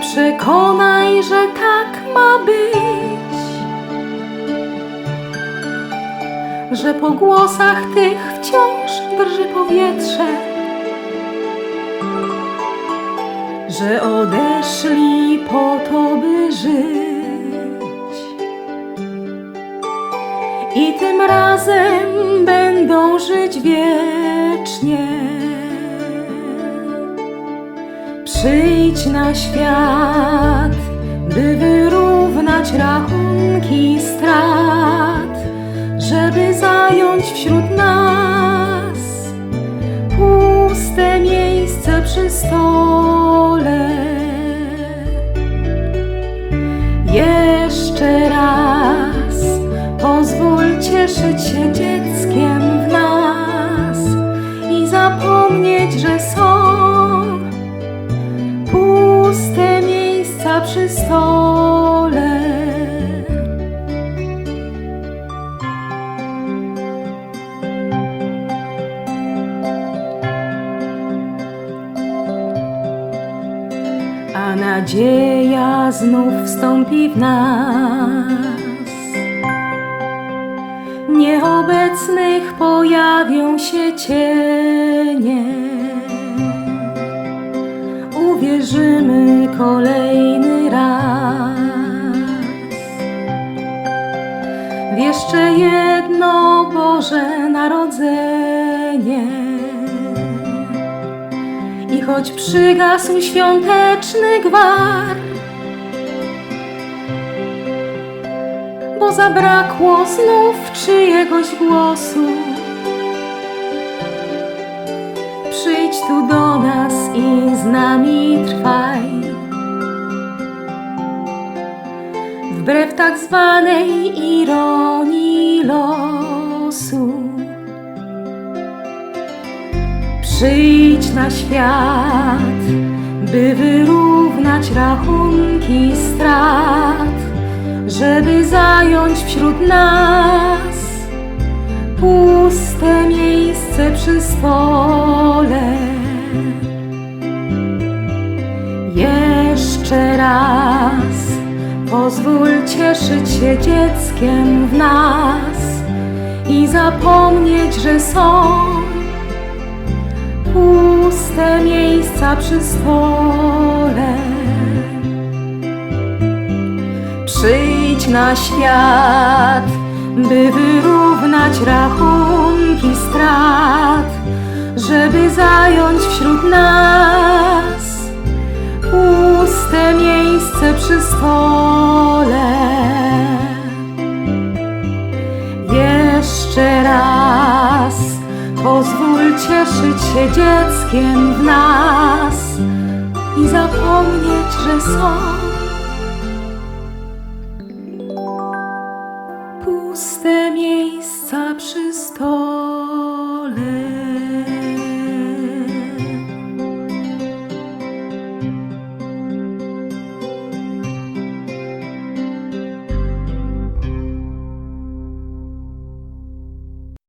przekonaj, że tak ma być, że po głosach tych wciąż drży powietrze, że odeszli po to, by żyć. I tym razem będą żyć wiecznie. Na świat, by wyrównać rachunki strat, żeby zająć wśród nas puste miejsce przy stole. Jeszcze raz pozwól cieszyć się dzieckiem w nas i zapomnieć, że są przy stole. A nadzieja znów wstąpi w nas. Nieobecnych pojawią się cienie uwierzymy kolejny raz w jeszcze jedno Boże Narodzenie. I choć przygasł świąteczny gwar, bo zabrakło znów czyjegoś głosu. Tu do nas i z nami trwaj. Wbrew tak zwanej ironii losu. Przyjdź na świat, by wyrównać rachunki strat, żeby zająć wśród nas puste miejsce przy stole. Jeszcze raz pozwól cieszyć się dzieckiem w nas i zapomnieć, że są puste miejsca przy stole. Przyjdź na świat, by wyrównać wielki strat, żeby zająć wśród nas puste miejsce przy stole. Jeszcze raz pozwól cieszyć się dzieckiem w nas i zapomnieć, że są.